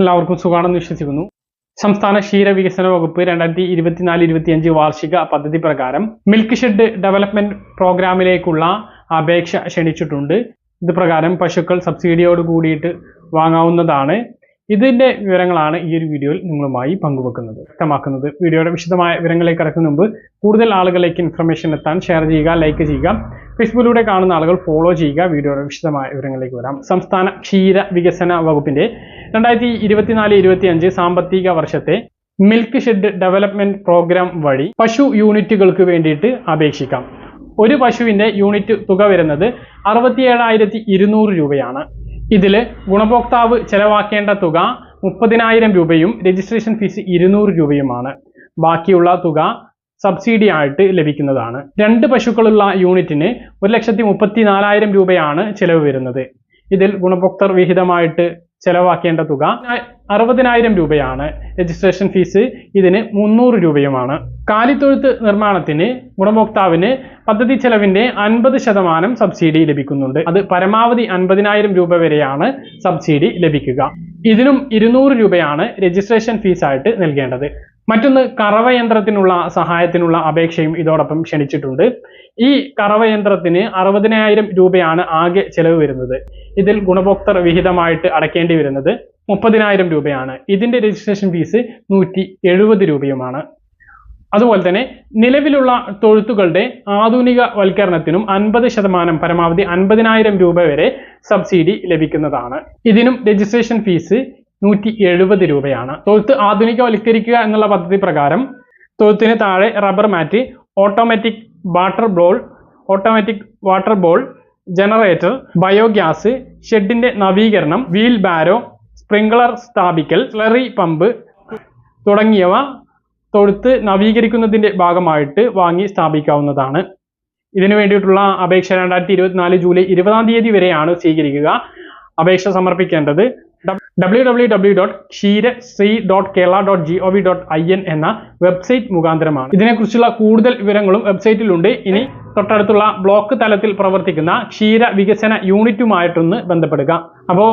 എല്ലാവർക്കും സുഖമാണെന്ന് വിശ്വസിക്കുന്നു. സംസ്ഥാന ക്ഷീരവികസന വകുപ്പ് രണ്ടായിരത്തി ഇരുപത്തിനാല് ഇരുപത്തിയഞ്ച് വാർഷിക പദ്ധതി പ്രകാരം മിൽക്ക് ഷെഡ് ഡെവലപ്മെന്റ് പ്രോഗ്രാമിലേക്കുള്ള അപേക്ഷ ക്ഷണിച്ചിട്ടുണ്ട്. ഇത് പ്രകാരം പശുക്കൾ സബ്സിഡിയോട് കൂടിയിട്ട് വാങ്ങാവുന്നതാണ്. ഇതിന്റെ വിവരങ്ങളാണ് ഈ ഒരു വീഡിയോയിൽ നിങ്ങളുമായി പങ്കുവെക്കുന്നത്. വ്യക്തമാക്കുന്നത്. വീഡിയോയുടെ വിശദമായ വിവരങ്ങളിലേക്ക് കടക്കുന്ന മുമ്പ് കൂടുതൽ ആളുകളിലേക്ക് ഇൻഫർമേഷൻ എത്താൻ ഷെയർ ചെയ്യുക ലൈക്ക് ചെയ്യുക. ഫേസ്ബുക്കിലൂടെ കാണുന്ന ആളുകൾ ഫോളോ ചെയ്യുക. വീഡിയോയുടെ വിശദമായ വിവരങ്ങളിലേക്ക് വരാം. സംസ്ഥാന ക്ഷീര വികസന വകുപ്പിന്റെ രണ്ടായിരത്തി ഇരുപത്തിനാല് ഇരുപത്തിയഞ്ച് സാമ്പത്തിക വർഷത്തെ മിൽക്ക് ഷെഡ് ഡെവലപ്മെന്റ് പ്രോഗ്രാം വഴി പശു യൂണിറ്റുകൾക്ക് വേണ്ടിയിട്ട് അപേക്ഷിക്കാം. ഒരു പശുവിന്റെ യൂണിറ്റ് തുക വരുന്നത് അറുപത്തിയേഴായിരത്തി ഇരുന്നൂറ് രൂപയാണ്. ഇതിൽ ഗുണഭോക്താവ് ചെലവാക്കേണ്ട തുക മുപ്പതിനായിരം രൂപയും രജിസ്ട്രേഷൻ ഫീസ് ഇരുന്നൂറ് രൂപയുമാണ്. ബാക്കിയുള്ള തുക സബ്സിഡി ആയിട്ട് ലഭിക്കുന്നതാണ്. രണ്ട് പശുക്കളുള്ള യൂണിറ്റിന് ഒരു ലക്ഷത്തി മുപ്പത്തി നാലായിരം രൂപയാണ് ചെലവ് വരുന്നത്. ഇതിൽ ഗുണഭോക്തർ വിഹിതമായിട്ട് ചെലവാക്കേണ്ട തുക അറുപതിനായിരം രൂപയാണ്. രജിസ്ട്രേഷൻ ഫീസ് ഇതിന് മുന്നൂറ് രൂപയുമാണ്. കാലിത്തൊഴുത്ത് നിർമ്മാണത്തിന് ഗുണഭോക്താവിന് പദ്ധതി ചെലവിന്റെ അൻപത് ശതമാനം സബ്സിഡി ലഭിക്കുന്നുണ്ട്. അത് പരമാവധി അൻപതിനായിരം രൂപ വരെയാണ് സബ്സിഡി ലഭിക്കുക. ഇതിനും ഇരുന്നൂറ് രൂപയാണ് രജിസ്ട്രേഷൻ ഫീസായിട്ട് നൽകേണ്ടത്. മറ്റൊന്ന് കറവയന്ത്രത്തിനുള്ള സഹായത്തിനുള്ള അപേക്ഷയും ഇതോടൊപ്പം ക്ഷണിച്ചിട്ടുണ്ട്. ഈ കറവയന്ത്രത്തിന് അറുപതിനായിരം രൂപയാണ് ആകെ ചെലവ് വരുന്നത്. ഇതിൽ ഗുണഭോക്തൃ വിഹിതമായിട്ട് അടയ്ക്കേണ്ടി വരുന്നത് മുപ്പതിനായിരം രൂപയാണ്. ഇതിന്റെ രജിസ്ട്രേഷൻ ഫീസ് നൂറ്റി എഴുപത് രൂപയുമാണ്. അതുപോലെ തന്നെ നിലവിലുള്ള തൊഴുത്തുകളുടെ ആധുനിക വൽക്കരണത്തിനും അൻപത് ശതമാനം പരമാവധി അൻപതിനായിരം രൂപ വരെ സബ്സിഡി ലഭിക്കുന്നതാണ്. ഇതിനും രജിസ്ട്രേഷൻ ഫീസ് നൂറ്റി എഴുപത് രൂപയാണ്. തൊഴുത്ത് ആധുനികവൽക്കരിക്കുക എന്നുള്ള പദ്ധതി പ്രകാരം തൊഴുത്തിന് താഴെ rubber mat automatic water bowl automatic water bowl generator biogas ഷെഡിന്റെ നവീകരണം വീൽ ബാരോ സ്പ്രിംഗ്ലർ സ്ഥാപിക്കൽ സ്ലറി പമ്പ് തുടങ്ങിയവ തൊഴുത്ത് നവീകരിക്കുന്നതിന്റെ ഭാഗമായിട്ട് വാങ്ങി സ്ഥാപിക്കാവുന്നതാണ്. ഇതിനു വേണ്ടിയിട്ടുള്ള അപേക്ഷ രണ്ടായിരത്തി ഇരുപത്തിനാല് ജൂലൈ ഇരുപതാം തീയതി വരെയാണ് സ്വീകരിക്കുക. അപേക്ഷ സമർപ്പിക്കേണ്ടത് W W W dot Ksheerasree dot Kerala dot G O V dot I N എന്ന വെബ്സൈറ്റ് മുഖാന്തരമാണ്. ഇതിനെക്കുറിച്ചുള്ള കൂടുതൽ വിവരങ്ങളും വെബ്സൈറ്റിലുണ്ട് ഇനി തൊട്ടടുത്തുള്ള ബ്ലോക്ക് തലത്തിൽ പ്രവർത്തിക്കുന്ന ക്ഷീര വികസന യൂണിറ്റുമായിട്ടൊന്ന് ബന്ധപ്പെടുക. അപ്പോൾ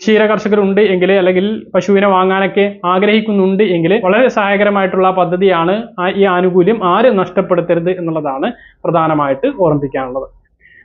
ക്ഷീര കർഷകരുണ്ട് എങ്കിൽ അല്ലെങ്കിൽ പശുവിനെ വാങ്ങാനൊക്കെ ആഗ്രഹിക്കുന്നുണ്ട് എങ്കിൽ വളരെ സഹായകരമായിട്ടുള്ള പദ്ധതിയാണ് ഈ ആനുകൂല്യം ആരും നഷ്ടപ്പെടുത്തരുത് എന്നുള്ളതാണ് പ്രധാനമായിട്ട് ഓർമ്മിപ്പിക്കാനുള്ളത്.